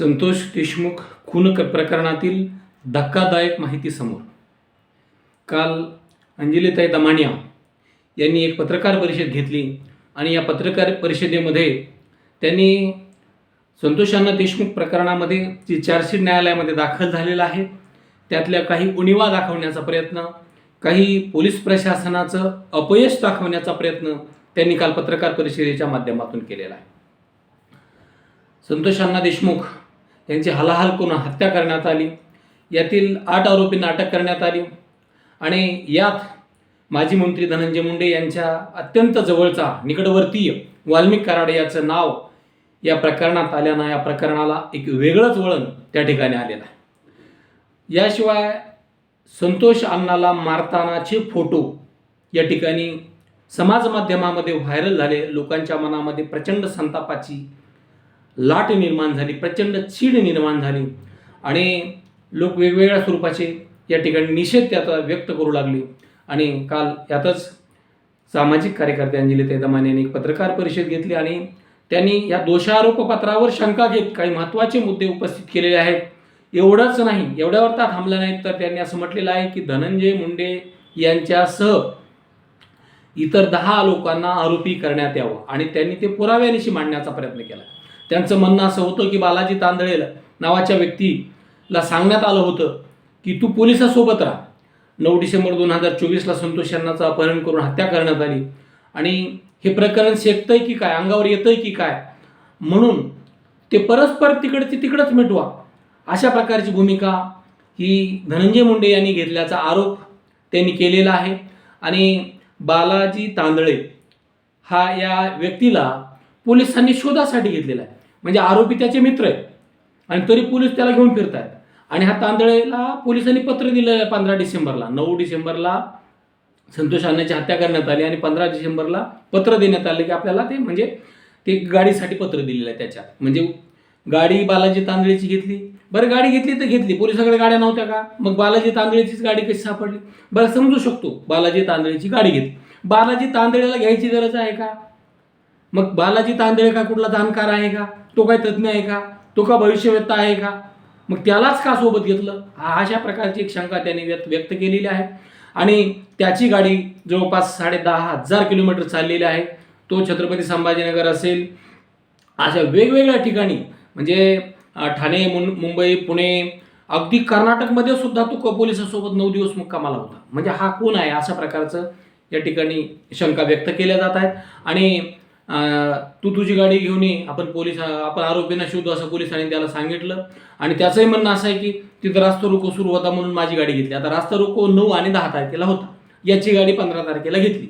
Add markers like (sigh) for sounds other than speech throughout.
संतोष देशमुख खून प्रकरणातील धक्कादायक माहिती समोर. काल अंजलीताई दमानिया यांनी एक पत्रकार परिषद घेतली आणि या पत्रकार परिषदेमध्ये त्यांनी संतोषांना देशमुख प्रकरणामध्ये जी चार्जशीट न्यायालयामध्ये दाखल झालेला आहे त्यातल्या काही उणिवा दाखवण्याचा प्रयत्न काही पोलीस प्रशासनाचं अपयश दाखवण्याचा प्रयत्न त्यांनी काल पत्रकार परिषदेच्या माध्यमातून केलेला आहे. संतोष अण्णा देशमुख यांची हलाहल करून हत्या करण्यात आली. यातील आठ आरोपींना अटक करण्यात आली. आणि यात माजी मंत्री धनंजय मुंडे यांच्या अत्यंत जवळचा निकटवर्तीय वाल्मिक कराड याचं नाव या प्रकरणात आल्यानं या प्रकरणाला एक वेगळंच वळण त्या ठिकाणी आलेलं आहे. याशिवाय संतोष अण्णाला मारतानाचे फोटो या ठिकाणी समाजमाध्यमामध्ये व्हायरल झाले. लोकांच्या मनामध्ये प्रचंड संतापाची लाट निर्माण झाली प्रचंड चीड निर्माण झाली. आणि लोक वेगवेगळ्या स्वरूपाचे या ठिकाणी निषेध त्याचा व्यक्त करू लागले. आणि काल यातच सामाजिक कार्यकर्ते अंजली दमाने यांनी एक पत्रकार परिषद घेतली आणि त्यांनी या दोषारोपपत्रावर शंका घेत काही महत्त्वाचे मुद्दे उपस्थित केलेले आहेत. एवढंच नाही एवढ्यावर तर थांबलं नाहीत तर त्यांनी असं म्हटलेलं आहे की धनंजय मुंडे यांच्यासह इतर दहा लोकांना आरोपी करण्यात यावं. आणि त्यांनी ते पुराव्यानिशी मांडण्याचा प्रयत्न केला. त्यांचं म्हणणं असं होतं की बालाजी तांदळेला नावाच्या व्यक्तीला सांगण्यात आलं होतं की तू पोलिसासोबत राहा. नऊ डिसेंबर दोन हजार चोवीसला संतोष यांनाचं अपहरण करून हत्या करण्यात आली. आणि हे प्रकरण शेकतंय की काय? अंगावर येतंय की काय? म्हणून ते परस्पर तिकडचे तिकडंच मिटवा. अशा प्रकारची भूमिका ही धनंजय मुंडे यांनी घेतल्याचा आरोप त्यांनी केलेला आहे. आणि बालाजी तांदळे हा या व्यक्तीला पोलिसांनी शोधासाठी घेतलेला आहे. म्हणजे आरोपी त्याचे मित्र आहेत. आणि तरी पोलीस त्याला घेऊन फिरतायत. आणि हा तांदळेला पोलिसांनी पत्र दिलं पंधरा डिसेंबरला. नऊ डिसेंबरला संतोष अण्णाची हत्या करण्यात आली आणि पंधरा डिसेंबरला पत्र देण्यात आले की आपल्याला ते म्हणजे ते गाडीसाठी पत्र दिलेलं आहे त्याच्यात. म्हणजे गाडी बालाजी तांदळेची घेतली. बरं गाडी घेतली तर घेतली. पोलिसाकडे गाड्या नव्हत्या का? मग बालाजी तांदळेचीच गाडी कशी सापडली? बरं समजू शकतो. बालाजी तांदळेची गाडी घेतली. बालाजी तांदळेला घ्यायची गरज आहे का? मग बालाजी तांदळे का कुठला जाणकार आहे का? तो काय तज्ज्ञ आहे का? तो का भविष्यवेत्ता आहे का? मग त्यालाच का सोबत घेतलं? हा अशा प्रकारची एक शंका त्याने व्यक्त व्यक्त केलेली आहे. आणि त्याची गाडी जवळपास साडे दहा हजार किलोमीटर चाललेली आहे. तो छत्रपती संभाजीनगर असेल. अशा वेगवेगळ्या ठिकाणी म्हणजे ठाणे मुं- मुंबई पुणे अगदी कर्नाटकमध्ये सुद्धा तो क- पोलिसांसोबत नऊ दिवस मुक्कामाला होता. म्हणजे हा कोण आहे अशा प्रकारचं या ठिकाणी शंका व्यक्त केल्या जात आहेत. आणि तू तुझी गाडी घेऊन ये. आपण पोलीस आपण आरोपींना शोधू असं पोलिसांनी त्याला सांगितलं. आणि त्याचंही म्हणणं असं आहे की तिथं रास्ता रोको सुरू होता म्हणून माझी गाडी घेतली. आता रास्ता रोको नऊ आणि दहा तारखेला होता. याची गाडी पंधरा तारखेला घेतली.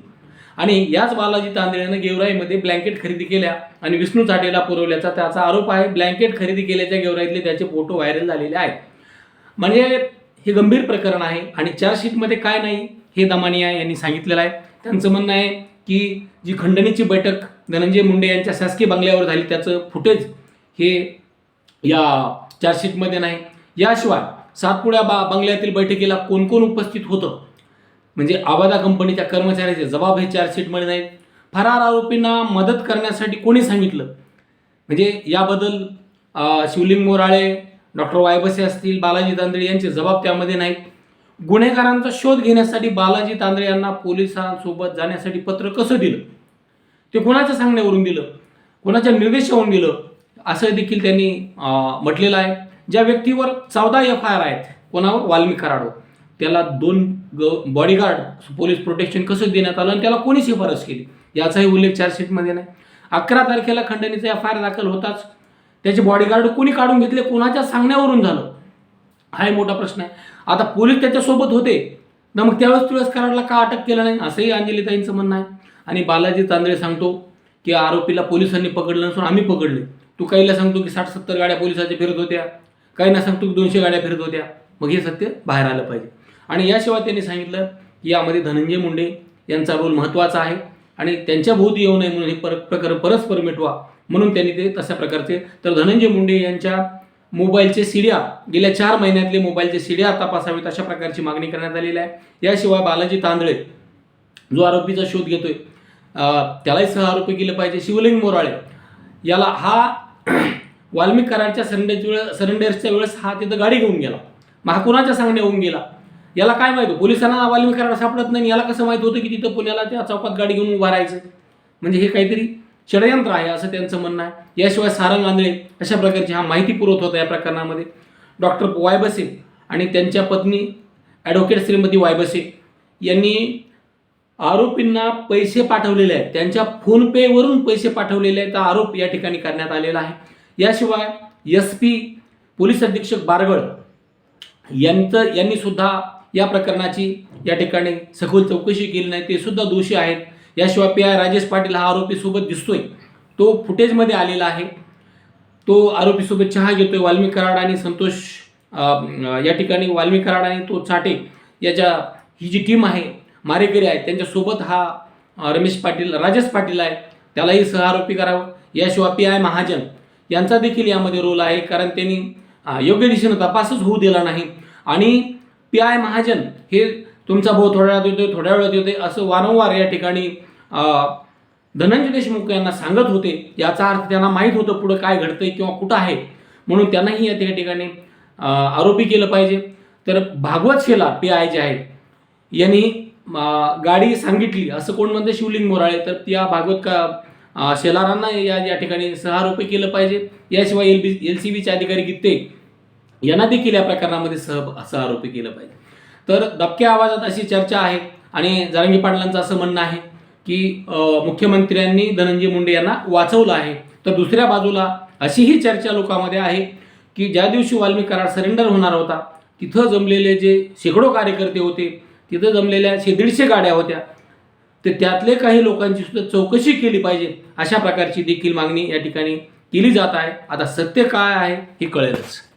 आणि याच बालाजी तांदळेनं गेवराईमध्ये ब्लँकेट खरेदी केल्या आणि विष्णू चाटेला पुरवल्याचा त्याचा आरोप आहे. ब्लँकेट खरेदी केल्याच्या गेवराईतले त्याचे फोटो व्हायरल झालेले आहेत. म्हणजे हे गंभीर प्रकरण आहे आणि चार्जशीटमध्ये काय नाही हे दमानिया यांनी सांगितलेलं आहे. त्यांचं म्हणणं आहे की जी खंडणीची बैठक धनंजय मुंडे यांच्या शासकीय बंगल्यावर झाली. त्याचं फुटेज हे या चार्जशीटमध्ये नाही. याशिवाय सातपुड्या बा बंगल्यातील बैठकीला कोण कोण उपस्थित होतं? म्हणजे आवादा कंपनीच्या कर्मचाऱ्याचे जबाब हे चार्जशीटमध्ये नाहीत. फरार आरोपींना मदत करण्यासाठी कोणी सांगितलं? म्हणजे याबद्दल शिवलिंग मोराळे डॉक्टर वायबसे असतील बालाजी तांदळे यांचे जबाब त्यामध्ये नाहीत. गुन्हेगारांचा शोध घेण्यासाठी बालाजी तांदळे यांना पोलिसांसोबत जाण्यासाठी पत्र कसं दिलं? ते कोणाच्या सांगण्यावरून दिलं? कोणाच्या निर्देशावरून दिलं? असं देखील त्यांनी म्हटलेलं आहे. ज्या व्यक्तीवर चौदा एफ आय आर आहेत कोणावर? वाल्मिक कराडो त्याला दोन ग बॉडीगार्ड पोलीस प्रोटेक्शन कसं देण्यात आलं आणि त्याला कोणी शिफारस केली? याचाही उल्लेख चार्जशीटमध्ये नाही. अकरा तारखेला खंडणीचा एफ आय आर दाखल होताच. त्याचे बॉडीगार्ड कोणी काढून घेतले? कोणाच्या सांगण्यावरून झालं? हा एक मोठा प्रश्न आहे. आता पोलीस त्याच्यासोबत होते. ना मग त्यावेळेस तुळस कराडला का अटक केलं नाही? असंही अंजलीताईंचं म्हणणं आहे. आणि बालाजी तांदळे सांगतो की आरोपीला पोलिसांनी पकडलं नसून आम्ही पकडले. तू काहीला सांगतो की साठ सत्तर गाड्या पोलिसाच्या फिरत होत्या. काहींना सांगतो की दोनशे गाड्या फिरत होत्या. मग हे सत्य बाहेर आलं पाहिजे. आणि याशिवाय त्यांनी सांगितलं की यामध्ये धनंजय मुंडे यांचा रोल महत्त्वाचा आहे. आणि त्यांच्या भोवती येऊ नये म्हणून हे पर प्रकार परस्पर मिटवा म्हणून त्यांनी ते तशा प्रकारचे. तर धनंजय मुंडे यांच्या मोबाईलचे सीड्या गेल्या चार महिन्यातले मोबाईलचे सीड्या तपासावेत अशा प्रकारची मागणी करण्यात आलेली आहे. याशिवाय बालाजी तांदळे जो आरोपीचा शोध घेतोय. त्यालाही सह आरोपी केलं पाहिजे. शिवलिंग मोराळे याला हा (clears throat) वाल्मिक कराडच्या सरेंडरच्या वेळेस सरेंडर्सच्या वेळेस हा तिथं गाडी घेऊन गेला. महाकुणाच्या सांगण्या होऊन गेला. याला काय माहिती पोलिसांना वाल्मिक कराड सापडत नाही. याला कसं माहीत होतं की तिथं पुण्याला त्या चौकात गाडी घेऊन उभा राहायचं? म्हणजे हे काहीतरी षडयंत्र आहे असं त्यांचं म्हणणं आहे. याशिवाय सारंग आंधळे अशा प्रकारची हा माहिती पुरवत होता या प्रकरणामध्ये. डॉक्टर वायबसे आणि त्यांच्या पत्नी ॲडव्होकेट श्रीमती वायबसे यांनी आरोपींना पैसे पाठवलेले आहेत. त्यांच्या फोनपेवरून पैसे पाठवलेले आहेत. आरोप या ठिकाणी करण्यात आलेला आहे. याशिवाय एस पी पोलीस अधीक्षक बारगळ यांचं यांनी सुद्धा या प्रकरणाची या ठिकाणी सखोल चौकशी केली नाही. ते सुद्धा दोषी आहेत. याशिवाय पी आय राजेश पाटील हा आरोपीसोबत दिसतोय. तो फुटेजमध्ये आलेला आहे. तो आरोपीसोबत चहा घेतोय. वाल्मिक कराड आणि संतोष या ठिकाणी वाल्मिक कराड आणि तो चाटे याच्या ही जी टीम आहे मारेकरी आहेत त्यांच्यासोबत हा रमेश पाटील राजेश पाटील आहे. त्यालाही सहआरोपी करावं. याशिवाय पी आय महाजन यांचा देखील यामध्ये रोल आहे. कारण त्यांनी योग्य दिशेनं तपासच होऊ दिला नाही. आणि पी आय महाजन हे तुमचा भाऊ थोड्या वेळात येतोय थोड्या वेळात येतोय असं वारंवार या ठिकाणी धनंजय देशमुख यांना सांगत होते. याचा अर्थ त्यांना माहीत होतं पुढं काय घडतंय किंवा कुठं आहे. म्हणून त्यांनाही या त्या ठिकाणी आरोपी केलं पाहिजे. तर भागवत शेला पी आय जे आहेत यांनी गाडी सांगितली. असं कोण म्हणतं शिवलिंग मोराळे? तर त्या भागवत का शेलारांना या या ठिकाणी सहआरोपी केलं पाहिजे. याशिवाय एल बी एल सी बीचे अधिकारी गीते यांना देखील या प्रकरणामध्ये सह सहआरोपी केलं पाहिजे. तर दबक्या आवाजात अशी चर्चा आहे. आणि जारंगी पाटलांचं असं म्हणणं आहे की मुख्यमंत्र्यांनी धनंजय मुंडे यांना वाचवलं आहे. तर दुसऱ्या बाजूला अशीही चर्चा लोकांमध्ये आहे की ज्या दिवशी वाल्मी करार सरेंडर होणार होता तिथं जमलेले जे शेकडो कार्यकर्ते होते तिथं जमलेल्या शे दीडशे गाड्या होत्या. तर त्यातले काही लोकांची सुद्धा चौकशी केली पाहिजे अशा प्रकारची देखील मागणी या ठिकाणी केली जात आहे. आता सत्य काय आहे हे कळेलच.